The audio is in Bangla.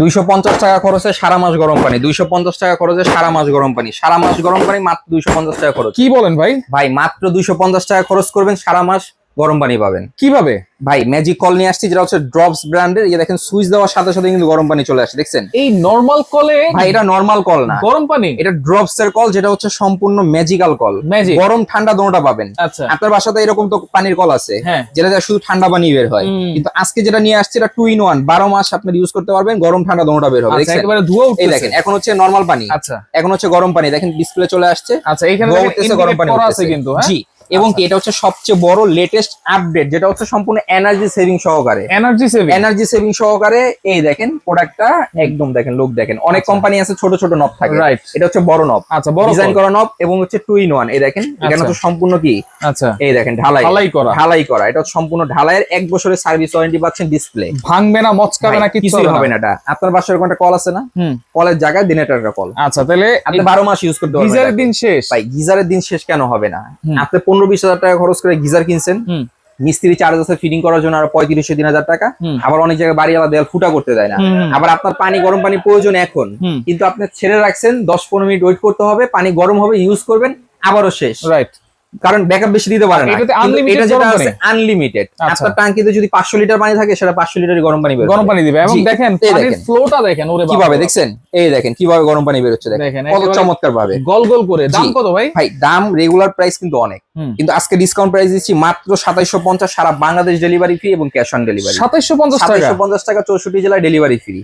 দুইশো পঞ্চাশ টাকা খরচে সারা মাস গরম পানি দুইশো পঞ্চাশ টাকা খরচে সারা মাস গরম পানি সারা মাস গরম পানি মাত্র দুইশো পঞ্চাশ টাকা খরচ। কি বলেন ভাই? ভাই মাত্র দুইশো পঞ্চাশ টাকা খরচ করবেন সারা মাস। গরম পানি পাবেন। কীভাবে? ভাই ম্যাজিক কল নিয়ে আসছি যেটা হচ্ছে ড্রপস ব্র্যান্ডের ইয়ে দেখেন সুইচ দেওয়ার সাথে সাথে কিন্তু গরম পানি চলে আসে দেখছেন? এই নর্মাল কলে ভাই এটা নর্মাল কল না। গরম পানি? এটা ড্রপস এর কল যেটা হচ্ছে সম্পূর্ণ ম্যাজিক্যাল কল Magic। গরম ঠান্ডা দোনোটা পাবেন। আচ্ছা। আপনার বাসাতে এরকম তো পানির কল আছে। হ্যাঁ। যেটা শুধু ঠান্ডা পানি বের হয়। কিন্তু আজকে যেটা নিয়ে আসছে এটা টু ইন ওয়ান বারো মাস আপনি ইউজ করতে পারবেন গরম ঠান্ডা দোনোটা বের হবে আচ্ছা একেবারে ধোয়া এই দেখেন এখন হচ্ছে নর্মাল পানি। আচ্ছা। এখন হচ্ছে গরম পানি দেখেন ডিসপ্লে চলে আসছে। আচ্ছা এখানে গরম পানি আছে কিন্তু হ্যাঁ? জি। এবং কি এটা হচ্ছে সবচেয়ে বড় লেটেস্ট আপডেট যেটা হচ্ছে সম্পূর্ণ এনার্জি সেভিং সহকারে। এনার্জি সেভিং এনার্জি সেভিং সহকারে এই দেখেন প্রোডাক্টটা একদম দেখেন লোক দেখেন। অনেক আচ্ছা। কোম্পানি আছে ছোট ছোট নব থাকে। Right. এটা হচ্ছে বড় নব আচ্ছা বড় ডিজাইন করা নব এবং হচ্ছে টু ইন ওয়ান এই দেখেন। এখানে আচ্ছা। তো সম্পূর্ণ কি? আচ্ছা। এই দেখেন ঢালাই। ঢালাই করা। ঢালাই করা। এটা হচ্ছে সম্পূর্ণ ঢালাইয়ের এক বছরের সার্ভিস ওয়ারেন্টি পাচ্ছেন ডিসপ্লে ভাঙবে না মচকাবে না কিছু হবে না। এটা। আপনার বাসার কোনটা কল আছে না? হুম। কলের জায়গায় দিনের একটা কল আচ্ছা তাহলে আপনি বারো মাস ইউজ করতে পারবেন গিজারের দিন শেষ। ভাই গিজারের দিন শেষ কেন হবে না? আপনি পনেরো বিশ হাজার টাকা খরচ করে গিজার কিনছেন। মিস্ত্রি চার্জ আছে ফিটিং করার জন্য আর পঁয়ত্রিশ তিন হাজার টাকা। আবার অনেক জায়গায় বাড়ি আলাদা দেয়াল ফুটা করতে দেয় না। আবার আপনার পানি গরম পানি প্রয়োজন এখন। কিন্তু আপনি ছেড়ে রাখছেন দশ পনেরো মিনিট ওয়েট করতে হবে পানি গরম হবে ইউজ করবেন আবারও শেষ। রাইট কারণ ব্যাকআপ বেশি দিতে পারে না। এটা যেটা আছে আনলিমিটেড। আপনার টাঙ্কিতে যদি পাঁচশো লিটার পানি থাকে সেটা পাঁচশো লিটারই গরম পানি বের গরম পানি দিবে। এবং দেখেন পানির। ফ্লোটা দেখেন ওরে কীভাবে। দেখছেন? এই দেখেন কীভাবে গরম পানি বেরোচ্ছে দেখেন। দেখেন, কত চমৎকার ভাবে গল গল করে। দাম কত ভাই? ভাই দাম রেগুলার প্রাইস কিন্তু অনেক। কিন্তু আজকে ডিসকাউন্ট প্রাইস দিচ্ছি মাত্র সাতাইশো পঞ্চাশ সারা বাংলাদেশ ডেলিভারি ফ্রি এবং ক্যাশ অন ডেলিভারি সাতাইশো পঞ্চাশ টাকা। সাতাইশো পঞ্চাশ টাকা চৌষট্টি জেলায় ডেলিভারি ফ্রি